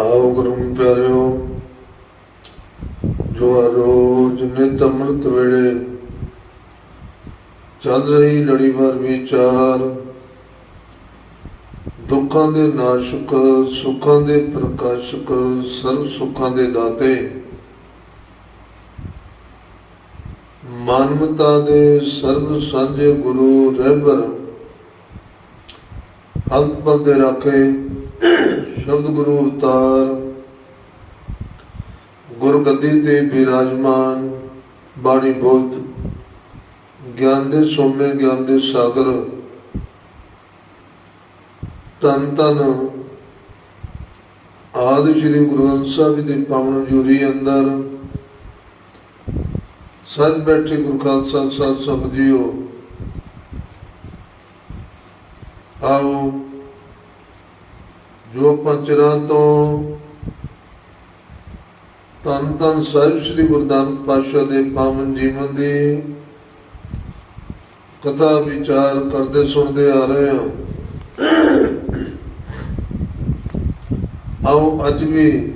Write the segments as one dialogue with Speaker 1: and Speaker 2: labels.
Speaker 1: ਆਓ ਗੁਰੂ ਪਿਆਰਿਓ, ਜੋ ਰੋਜ਼ ਨਿਤ ਅੰਮ੍ਰਿਤ ਵੇਲੇ ਚੱਲ ਰਹੀ ਲੜੀਵਾਰ ਵਿਚਾਰ, ਦੁੱਖਾਂ ਦੇ ਨਾਸ਼ਕ, ਸੁੱਖਾਂ ਦੇ ਪ੍ਰਕਾਸ਼ਕ ਸਰਬ ਸੁੱਖਾਂ ਦੇ ਦਾਤੇ, ਮਾਨਵਤਾ ਦੇ ਸਰਬ ਸਾਂਝੇ ਗੁਰੂ ਰਹਿਬਰ ਅੰਤ ਪਦ ਰੱਖੇ ਸ਼ਬਦ ਗੁਰੂ ਅਵਤਾਰ। ਗੁਰਗੱਦੀ ਤੇ ਬਿਰਾਜਮਾਨ, ਬਾਣੀ ਬੋਧ, ਗਿਆਨ ਦੇ ਸੋਮੇ, ਗਿਆਨ ਦੇ ਸਾਗਰ। ਤਨ ਤਨ ਆਦਿ ਸ਼੍ਰੀ ਗੁਰੂ ਗ੍ਰੰਥ ਸਾਹਿਬ ਜੀ ਦੀ ਪਾਵਨ ਜੂਰੀ ਅੰਦਰ। ਸੱਜ ਬੈਠੇ ਗੁਰੂ ਖਾਲਸਾ ਸਾਹਿਬ ਸੰਗਤ ਆਓ ਜੋ ਪੰਚਰਾਂ ਤੋਂ ਤਨ ਤਨ ਸਾਹਿਬ ਸ੍ਰੀ ਗੁਰੂ ਨਾਨਕ ਪਾਤਸ਼ਾਹ ਦੇ ਪਾਵਨ ਜੀਵਨ ਦੀ ਕਥਾ ਵਿਚਾਰ ਕਰਦੇ ਸੁਣਦੇ ਆ ਰਹੇ ਹਾਂ। ਆਓ ਅੱਜ ਵੀ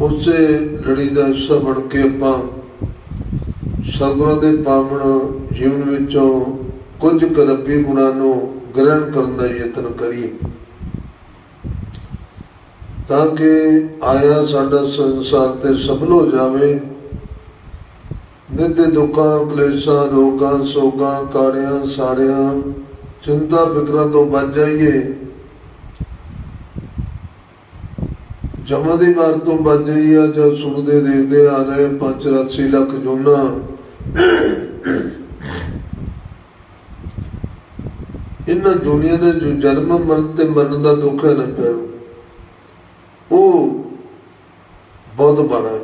Speaker 1: ਉਸੇ ਲੜੀ ਦਾ ਹਿੱਸਾ ਬਣ ਕੇ ਆਪਾਂ ਸਤਿਗੁਰਾਂ ਦੇ ਪਾਵਨ ਜੀਵਨ ਵਿੱਚੋਂ ਕੁਝ ਕਰੱਬੀ ਗੁਣਾਂ ਨੂੰ ਗ੍ਰਹਿਣ ਕਰਨ ਦਾ ਯਤਨ ਕਰੀਏ। ਤਾਂ ਕਿ ਆਇਆ ਸਾਡਾ ਸੰਸਾਰ ਤੇ ਸਫਲ ਹੋ ਜਾਵੇ। ਨਿੱਤ ਦੁੱਖਾਂ, ਕਲੇਸ਼ਾਂ, ਰੋਗਾਂ, ਸੋਗਾਂ, ਕਾੜਿਆਂ, ਸਾੜਿਆਂ, ਚਿੰਤਾ, ਫਿਕਰਾਂ ਤੋਂ ਬਚ ਜਾਈਏ। ਜਮਾਂ ਦੀ ਮਾਰ ਤੋਂ ਬਚ ਜਾਈਏ ਜਦ ਸੁਣਦੇ, ਦੇਖਦੇ ਆ ਰਹੇ 584 ਲੱਖ ਜੁਨਾ। ਇਹਨਾਂ ਦੁਨੀਆ ਦੇ ਜੋ ਜਨਮ ਮਰਨ ਤੇ ਮਰਨ ਦਾ ਦੁੱਖ ਹੈ ਨਾ ਪਿਆਰੋ ਉਹ ਬਹੁਤ ਬੜਾ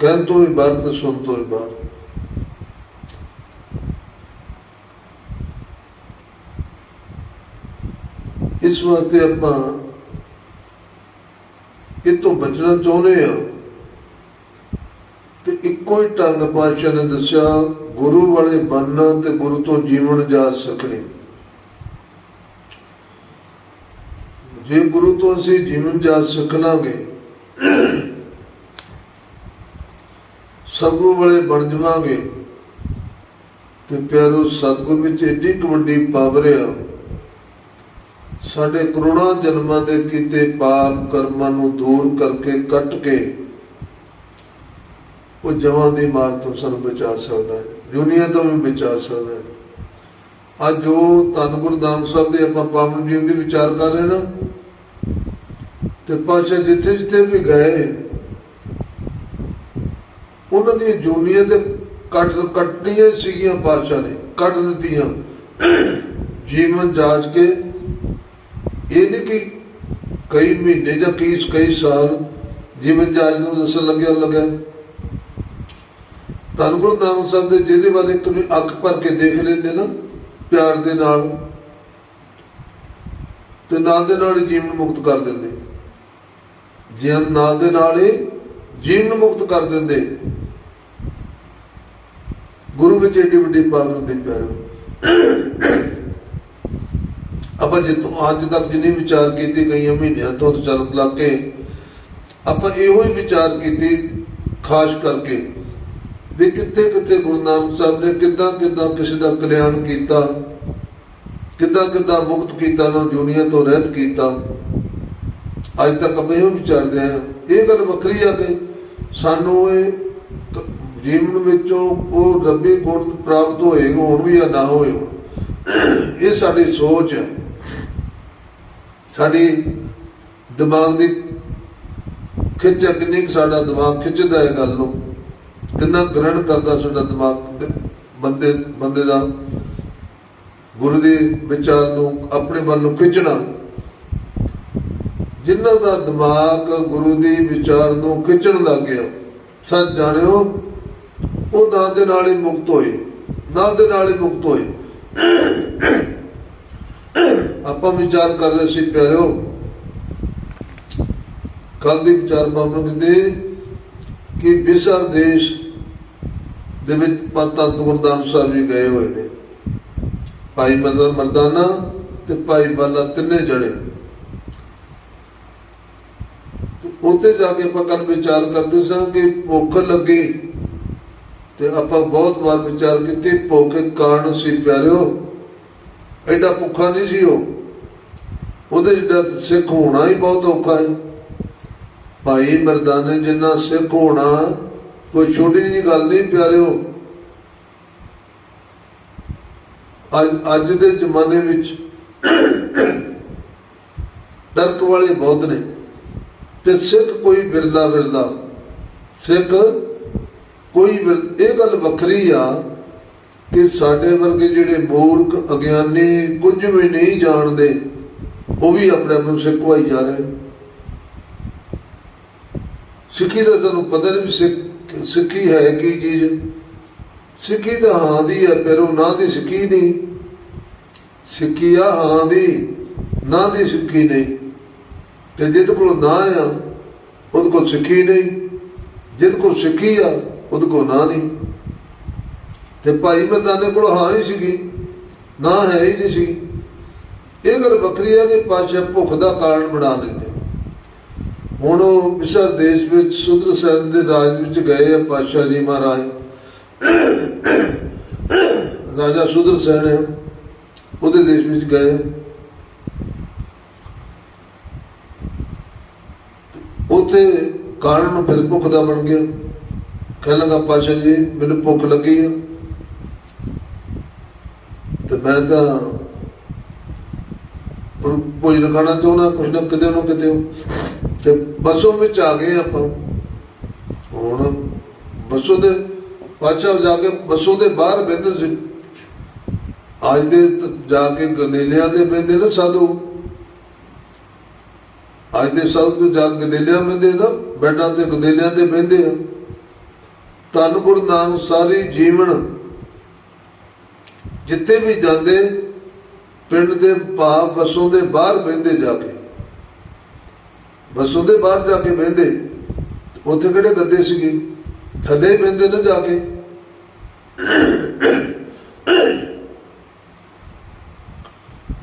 Speaker 1: ਕਹਿਣ ਤੋਂ ਵੀ ਬਾਹਰ ਤੇ ਸੁਣ ਤੋਂ ਵੀ ਬਾਹਰ। ਇਸ ਵਾਸਤੇ ਆਪਾਂ ਇਹ ਤੋਂ ਬਚਣਾ ਚਾਹੁੰਦੇ ਆ ਤੇ ਇੱਕੋ ਹੀ ਢੰਗ ਪਾਤਸ਼ਾਹ ਨੇ ਦੱਸਿਆ, ਗੁਰੂ ਵਾਲੇ ਬਣਨਾ ਤੇ ਗੁਰੂ ਤੋਂ ਜੀਵਨ ਜਾ ਸਕਣੇ। ਜੇ ਗੁਰੂ ਤੋਂ ਅਸੀਂ ਜੀਵਨ ਸਿੱਖ ਲਾਂਗੇ ਸਭੂ ਵਾਲੇ ਬਣ ਜਾਵਾਂਗੇ। ਤੇ ਪਿਆਰੋ, ਸਤਿਗੁਰ ਵਿੱਚ ਏਡੀ ਕੁ ਵੱਡੀ ਪਾਵਰ ਆ। ਸਾਡੇ ਕਰੋੜਾਂ ਜਨਮਾਂ ਦੇ ਕੀਤੇ ਪਾਪ ਕਰਮਾਂ ਨੂੰ ਦੂਰ ਕਰਕੇ ਕੱਟ ਕੇ ਉਹ ਜਮਾਂ ਦੀ ਮਾਰ ਤੋਂ ਸਾਨੂੰ ਬਚਾ ਸਕਦਾ ਹੈ, ਦੁਨੀਆ ਤੋਂ ਵੀ ਬਚਾ ਸਕਦਾ ਹੈ। ਅੱਜ ਜੋ ਧੰਨ ਗੁਰੂ ਨਾਨਕ ਸਾਹਿਬ ਦੇ ਆਪਾਂ ਪਾਵਨ ਜੀਵਨ ਦੀ ਵਿਚਾਰ ਕਰ ਰਹੇ ਨਾ, ਤੇ ਪਾਸ਼ਾ ਜਿੱਥੇ ਜਿੱਥੇ ਵੀ ਗਏ, ਉਹਨਾਂ ਦੀ ਜੂਨੀਆਂ ਤੇ ਕੱਟ ਕੱਟਣੀਆਂ ਸੀਗੀਆਂ ਪਾਸ਼ਾ ਨੇ, ਕੱਟ ਦਿੱਤੀਆਂ। ਜੀਵਨ ਜਾਚ ਕੇ, ਇਹ ਨਹੀਂ ਕਿ ਕਈ ਮਹੀਨੇ ਜਾਂ ਕਈ ਕਈ ਸਾਲ ਜੀਵਨ ਜਾਚ ਨੂੰ ਦੱਸਣ ਲੱਗਿਆ ਲੱਗਿਆ। ਧੰਨ ਗੁਰੂ ਨਾਨਕ ਸਾਹਿਬ ਦੇ ਜਿਹਦੇ ਬਾਰੇ ਤੁਸੀਂ ਅੱਖ ਭਰ ਕੇ ਦੇਖ ਲੈਂਦੇ ਨਾ ਪਿਆਰ ਦੇ ਨਾਲ ਤੇ ਨਾਲ ਦੇ ਨਾਲ ਜੀਵਨ ਮੁਕਤ ਕਰ ਦਿੰਦੇ। ਜੀਵਨ ਨਾਲ ਦੇ ਨਾਲ ਹੀ ਜੀਵਨ ਮੁਕਤ ਕਰ ਦਿੰਦੇ। ਗੁਰੂ ਵਿੱਚ ਏਡੀ ਵੱਡੀ ਪਾਵਰ ਹੁੰਦੀ ਪਿਆਰੋ। ਆਪਾਂ ਜਿੱਤੋਂ ਅੱਜ ਤੱਕ ਜਿੰਨੀ ਵਿਚਾਰ ਕੀਤੀ ਕਈਆਂ ਮਹੀਨਿਆਂ ਤੋਂ ਚੱਲ ਲੱਗ ਕੇ, ਆਪਾਂ ਇਹੋ ਹੀ ਵਿਚਾਰ ਕੀਤੀ ਖਾਸ ਕਰਕੇ ਵੀ ਕਿੱਥੇ ਕਿੱਥੇ ਗੁਰੂ ਨਾਨਕ ਸਾਹਿਬ ਨੇ ਕਿੱਦਾਂ ਕਿੱਦਾਂ ਕਿਸੇ ਦਾ ਕਲਿਆਣ ਕੀਤਾ ਕਿੱਦਾਂ ਕਿੱਦਾਂ ਮੁਕਤ ਕੀਤਾ ਉਹਨਾਂ ਨੂੰ ਦੁਨੀਆ ਤੋਂ ਰਹਿਤ ਕੀਤਾ ਅੱਜ ਤੱਕ ਆਪਾਂ ਇਹੋ ਵਿਚਾਰਦੇ ਆ ਇਹ ਗੱਲ ਵੱਖਰੀ ਆ ਕਿ ਸਾਨੂੰ ਇਹ ਜੀਵਨ ਵਿੱਚੋਂ ਉਹ ਰੱਬੀ ਗੁਣ ਪ੍ਰਾਪਤ ਹੋਏ ਹੋਣ ਵੀ ਜਾਂ ਨਾ ਹੋਏ ਹੋਣ। ਇਹ ਸਾਡੀ ਸੋਚ ਹੈ ਸਾਡੀ ਦਿਮਾਗ ਦੀ ਖਿੱਚ ਹੈ, ਕਿੰਨੀ ਕੁ ਸਾਡਾ ਦਿਮਾਗ ਖਿੱਚਦਾ ਹੈ ਗੱਲ ਨੂੰ ਕਿੰਨਾ ਗ੍ਰਹਿਣ ਕਰਦਾ ਸਾਡਾ ਦਿਮਾਗ? ਬੰਦੇ ਬੰਦੇ ਦਾ ਗੁਰੂ ਦੇ ਵਿਚਾਰ ਨੂੰ ਆਪਣੇ ਵੱਲ ਨੂੰ ਖਿੱਚਣਾ। ਜਿਨ੍ਹਾਂ ਦਾ ਦਿਮਾਗ ਗੁਰੂ ਦੀ ਵਿਚਾਰ ਨੂੰ ਖਿੱਚਣ ਲੱਗ ਗਿਆ, ਸੱਚ ਜਾਣਿਓ, ਉਹ ਨਾਂ ਦੇ ਨਾਲ ਹੀ ਮੁਕਤ ਹੋਏ, ਨਾਂ ਦੇ ਨਾਲ ਹੀ ਮੁਕਤ ਹੋਏ। ਆਪਾਂ ਵਿਚਾਰ ਕਰ ਰਹੇ ਸੀ, ਪਿਆਰਿਓ ਕੱਲ ਦੀ ਵਿਚਾਰ ਬਾਬੂ ਕਹਿੰਦੇ ਕਿ ਬਿਸਰ ਦੇਸ਼ ਦੇ ਵਿੱਚ ਪਤਾ ਗੁਰਦਾਨ ਸਾਹਿਬ ਵੀ ਗਏ ਹੋਏ ਨੇ। ਭਾਈ ਮਰਦਾਨਾ ਮਰਦਾਨਾ ਤੇ ਭਾਈ ਬਾਲਾ ਤਿੰਨੇ ਜਣੇ। ਉੱਥੇ ਜਾ ਕੇ ਆਪਾਂ ਕੱਲ ਵਿਚਾਰ ਕਰਦੇ ਸਾਂ ਕਿ ਭੁੱਖ ਲੱਗੀ ਤੇ ਆਪਾਂ ਬਹੁਤ ਵਾਰ ਵਿਚਾਰ ਕੀਤੀ, ਭੁੱਖ ਕਾਰਨ ਸੀ ਪਿਆਰਿਓ, ਐਡਾ ਭੁੱਖਾ ਨਹੀਂ ਸੀ ਉਹ। ਉਹਦੇ ਜਿਹੜਾ ਸਿੱਖ ਹੋਣਾ ਹੀ ਬਹੁਤ ਔਖਾ ਹੈ। ਭਾਈ ਮਰਦਾਨੇ ਜਿੰਨਾ ਸਿੱਖ ਹੋਣਾ ਕੋਈ ਛੋਟੀ ਜਿਹੀ ਗੱਲ ਨਹੀਂ, ਪਿਆਰਿਓ। ਅੱਜ ਅੱਜ ਦੇ ਜ਼ਮਾਨੇ ਵਿੱਚ ਤਰਕ ਵਾਲੇ ਬਹੁਤ ਨੇ। ਤੇ ਸਿੱਖ ਕੋਈ ਬਿਰਲਾ ਬਿਰਲਾ ਸਿੱਖ ਕੋਈ ਬਿਰ- ਇਹ ਗੱਲ ਵੱਖਰੀ ਆ ਕਿ ਸਾਡੇ ਵਰਗੇ ਜਿਹੜੇ ਮੂਰਖ, ਅਗਿਆਨੀ, ਕੁਝ ਵੀ ਨਹੀਂ ਜਾਣਦੇ, ਉਹ ਵੀ ਆਪਣੇ ਆਪ ਨੂੰ ਸਿੱਖ ਹੋਈ ਜਾ ਰਹੇ ਸਿੱਖੀ ਦਾ ਸਾਨੂੰ ਪਤਾ ਨਹੀਂ ਵੀ ਸਿੱਖ ਸਿੱਖੀ ਹੈ ਕੀ ਚੀਜ਼? ਸਿੱਖੀ ਤਾਂ ਹਾਂ ਦੀ ਹੈ, ਪਰ ਉਹ ਨਾ ਦੀ ਸਿੱਖੀ ਨਹੀਂ। ਸਿੱਖੀ ਆ ਹਾਂ ਦੀ, ਨਾ ਦੀ ਸਿੱਖੀ ਨਹੀਂ। ਤੇ ਜਿਹਦੇ ਕੋਲ ਨਾ ਆ, ਉਹਦੇ ਕੋਲ ਸਿੱਖੀ ਨਹੀਂ। ਜਿਹਦੇ ਕੋਲ ਸਿੱਖੀ ਆ, ਉਹਦੇ ਕੋਲ ਨਾ ਨਹੀਂ। ਤੇ ਭਾਈ ਮਰਦਾਨੇ ਕੋਲ ਹਾਂ ਹੀ ਸੀਗੀ, ਨਾ ਹੈ ਹੀ ਨਹੀਂ ਸੀ। ਇਹ ਗੱਲ ਵੱਖਰੀ ਆ ਕਿ ਪਾਸ਼ਾ ਭੁੱਖ ਦਾ ਕਾਰਨ ਬਣਾ ਲੈਂਦੇ ਹੁਣ ਉਹ ਮਿਸਰ ਦੇਸ਼ ਵਿੱਚ ਸੁਦਰ ਸੈਨ ਦੇ ਰਾਜ ਵਿੱਚ ਗਏ ਆ ਪਾਸ਼ਾ ਜੀ ਮਹਾਰਾਜ। ਰਾਜਾ ਸੁਦਰ ਸੈਨ ਹੈ, ਉਹਦੇ ਦੇਸ਼ ਵਿੱਚ ਗਏ ਉੱਥੇ ਕਾਰਨ ਫਿਰ ਭੁੱਖ ਦਾ ਬਣ ਗਿਆ। ਕਹਿਣ ਲੱਗਾ ਪਾਸ਼ਾ ਜੀ, ਮੈਨੂੰ ਭੁੱਖ ਲੱਗੀ ਆ। ਤੇ ਮੈਂ ਤਾਂ ਭੋ- ਭੋਜਨ ਖਾਣਾ ਚਾਹੁੰਦਾ, ਕੁਛ ਨਾ ਕਿਤੇ ਨਾ ਕਿਤੇ। ਤੇ ਬੱਸੋਂ ਵਿੱਚ ਆ ਗਏ ਆਪਾਂ। ਹੁਣ ਬੱਸੋਂ ਦੇ ਪਾਛਾ ਜਾ ਕੇ ਬੱਸੋਂ ਦੇ ਬਾਹਰ ਬੈਠੇ ਸੀ। ਅੱਜ ਦੇ ਜਾ ਕੇ ਗੰਦੇਲਿਆਂ ਦੇ ਬੈਠੇ ਨਾ ਸਾਧੂ। ਅੱਜ ਦੇ ਸਾਧੂ ਜਾ ਕੇ ਗੰਦੇਲਿਆਂ ਬੈਠੇ ਨਾ, ਬੈਡਾਂ ਤੇ ਗੰਦੇਲਿਆਂ ਤੇ ਬੈਠੇ ਆ। ਧੰਨ ਗੁਰੂ ਨਾਨਕ ਸਾਰੀ ਜੀਵਨ ਜਿੱਥੇ ਵੀ ਜਾਂਦੇ, ਪਿੰਡ ਦੇ ਭਾਵ ਬੱਸੋਂ ਦੇ ਬਾਹਰ ਬਹਿੰਦੇ ਜਾ ਕੇ। ਬਸ ਉਹਦੇ ਬਾਹਰ ਜਾ ਕੇ ਬਹਿੰਦੇ। ਉੱਥੇ ਕਿਹੜੇ ਗੱਦੇ ਸੀਗੇ? ਥੱਲੇ ਬਹਿੰਦੇ ਨਾ ਜਾ ਕੇ।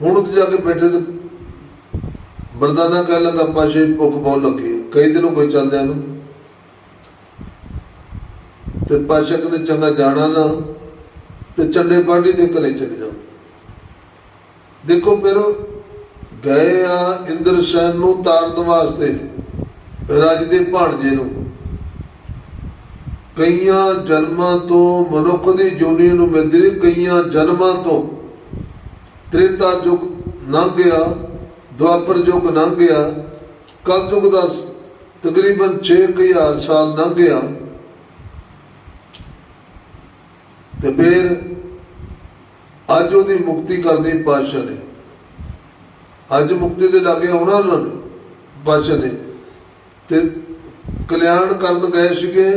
Speaker 1: ਹੁਣ ਉੱਥੇ ਜਾ ਕੇ ਬੈਠੇ ਤੇ ਮਰਦਾਨਾ ਕਹਿ ਲੱਗਾ ਪਾਸ਼ੇ ਭੁੱਖ ਬਹੁਤ ਲੱਗੀ ਹੈ। ਕਈ ਦਿਨੋਂ ਕੋਈ ਚੱਲਦਿਆਂ ਨੂੰ। ਤੇ ਪਾਸ਼ਾ ਕਹਿੰਦੇ, ਚੰਗਾ ਜਾਣਾ ਨਾ। ਤੇ ਚੰਡੇ ਬਾਡੀ ਦੇ ਘਰੇ ਚਲੇ ਜਾਓ। ਦੇਖੋ, ਫਿਰ ਗਏ ਆ ਇੰਦਰ ਸੈਨ ਨੂੰ ਤਾਰਨ ਵਾਸਤੇ, ਰਾਜ ਦੇ ਭਾਣਜੇ ਨੂੰ। ਕਈਆਂ ਜਨਮਾਂ ਤੋਂ ਮਨੁੱਖ ਦੀ ਜੋਨੀ ਨੂੰ ਮਿਲਦੀ ਰਹੀ ਕਈਆਂ ਜਨਮਾਂ ਤੋਂ। ਤ੍ਰੇਤਾ ਯੁਗ ਲੰਘ ਗਿਆ, ਦੁਆਪਰ ਯੁਗ ਲੰਘ ਗਿਆ ਕਲ ਯੁਗ ਦਾ ਤਕਰੀਬਨ 6000 ਸਾਲ ਲੰਘ ਗਿਆ। ਤੇ ਫਿਰ ਅੱਜ ਉਹਦੀ ਮੁਕਤੀ ਕਰਦੀ ਪਾਤਸ਼ਾਹ ਨੇ। ਅੱਜ ਮੁਕਤੀ ਦੇ ਲਾਗੇ ਆਉਣਾ ਉਹਨਾਂ ਨੇ ਪਾਤਸ਼ਾਹ ਨੇ। ਤੇ ਕਲਿਆਣ ਕਰਨ ਗਏ ਸੀਗੇ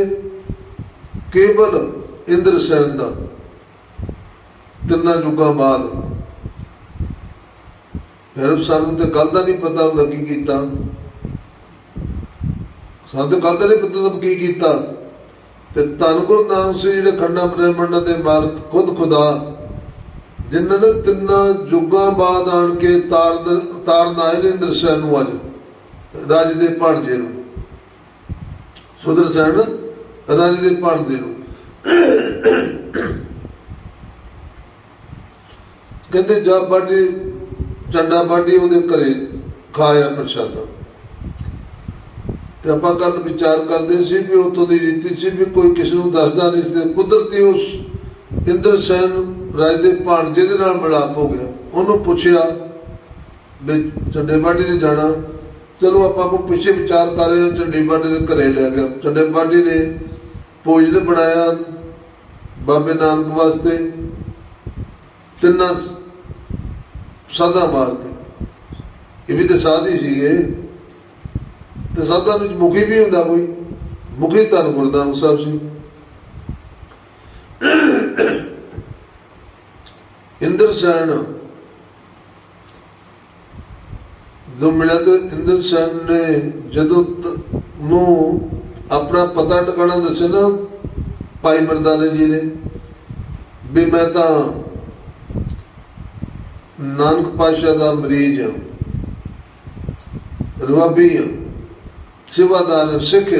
Speaker 1: ਕੇਵਲ ਇੰਦਰ ਸੈਨ ਦਾ, ਤਿੰਨਾਂ ਯੁੱਗਾਂ ਬਾਅਦ। ਫਿਰ ਸਾਨੂੰ ਤੇ ਗੱਲ ਦਾ ਨਹੀਂ ਪਤਾ ਹੁੰਦਾ ਕੀ ਕੀਤਾ। ਸਾਨੂੰ ਤੇ ਗੱਲ ਦਾ ਨਹੀਂ ਪਤਾ ਹੁੰਦਾ ਕੀ ਕੀਤਾ। ਤੇ ਧੰਨ ਗੁਰੂ ਨਾਨਕ ਸਿੰਘ ਜਿਹੜੇ ਖੰਡਾ ਬ੍ਰਹਮੰਡ ਦੇ ਮਾਲਕ ਖੁਦ ਖੁਦਾ ਜਿਨ੍ਹਾਂ ਨੇ ਤਿੰਨਾਂ ਯੁੱਗਾਂ ਬਾਅਦ ਆਣ ਕੇ ਤਾਰ ਤਾਰਨ ਇੰਦਰ ਸੈਨ ਨੂੰ ਅੱਜ, ਰਾਜ ਦੇ ਭਾਣਜੇ ਨੂੰ। ਸੁਦਰ ਸੈਨ, ਰਾਜ ਦੇ ਭਾਣਜੇ ਨੂੰ। ਕਹਿੰਦੇ, ਜਾ ਬਾਡੀ ਚੰਡਾ ਬਾਡੀ ਉਹਦੇ ਘਰੇ ਖਾਇਆ ਪ੍ਰਸ਼ਾਦਾ। ਤੇ ਆਪਾਂ ਕੱਲ ਵਿਚਾਰ ਕਰਦੇ ਸੀ ਵੀ ਉਤੋਂ ਦੀ ਰੀਤੀ ਸੀ ਵੀ ਕੋਈ ਕਿਸੇ ਨੂੰ ਦੱਸਦਾ ਨਹੀਂ ਸੀ ਕੁਦਰਤੀ ਉਸ ਇੰਦਰ ਸੈਨ ਰਾਜ ਦੇ ਭਾਣਜੇ ਦੇ ਨਾਲ ਮਿਲਾਪ ਹੋ ਗਿਆ, ਉਹਨੂੰ ਪੁੱਛਿਆ ਵੀ ਚੰਡੇ ਬਾਡੀ ਦੇ ਜਾਣਾ। ਚਲੋ ਆਪਾਂ ਕੋ ਪਿੱਛੇ ਵਿਚਾਰ ਕਰ ਰਹੇ ਹਾਂ, ਚੰਡੀ ਬਾਡੀ ਦੇ ਘਰੇ ਲੈ ਗਿਆ। ਚੰਡੇ ਬਾਡੀ ਨੇ ਭੋਜਨ ਬਣਾਇਆ ਬਾਬੇ ਨਾਨਕ ਵਾਸਤੇ ਤਿੰਨਾਂ ਸਾਦਾ ਵਾਸਤੇ। ਇਹ ਵੀ ਤੇ ਸਾਦੀ ਸੀਗੇ। ਤੇ ਸਾਦਾ ਵਿੱਚ ਮੁਖੀ ਵੀ ਹੁੰਦਾ ਕੋਈ। ਮੁਖੀ ਤਾਂ ਗੁਰਦਾਨ ਸਾਹਿਬ ਸੀ। ਇੰਦਰ ਸੈਨ ਦੋ ਤੇ ਇੰਦਰ ਸੈਨ ਨੇ ਜਦੋਂ ਨੂੰ ਆਪਣਾ ਪਤਾ ਟਿਕਾਣਾ ਦੱਸਿਆ ਨਾ ਭਾਈ ਮਰਦਾਨੇ ਜੀ ਨੇ ਵੀ ਮੈਂ ਤਾਂ ਨਾਨਕ ਪਾਸ਼ਾ ਦਾ ਮਰੀਜ਼ ਹਾਂ, ਰਵਾਬੀ ਹਾਂ, ਸੇਵਾਦਾਰ ਸਿੱਖ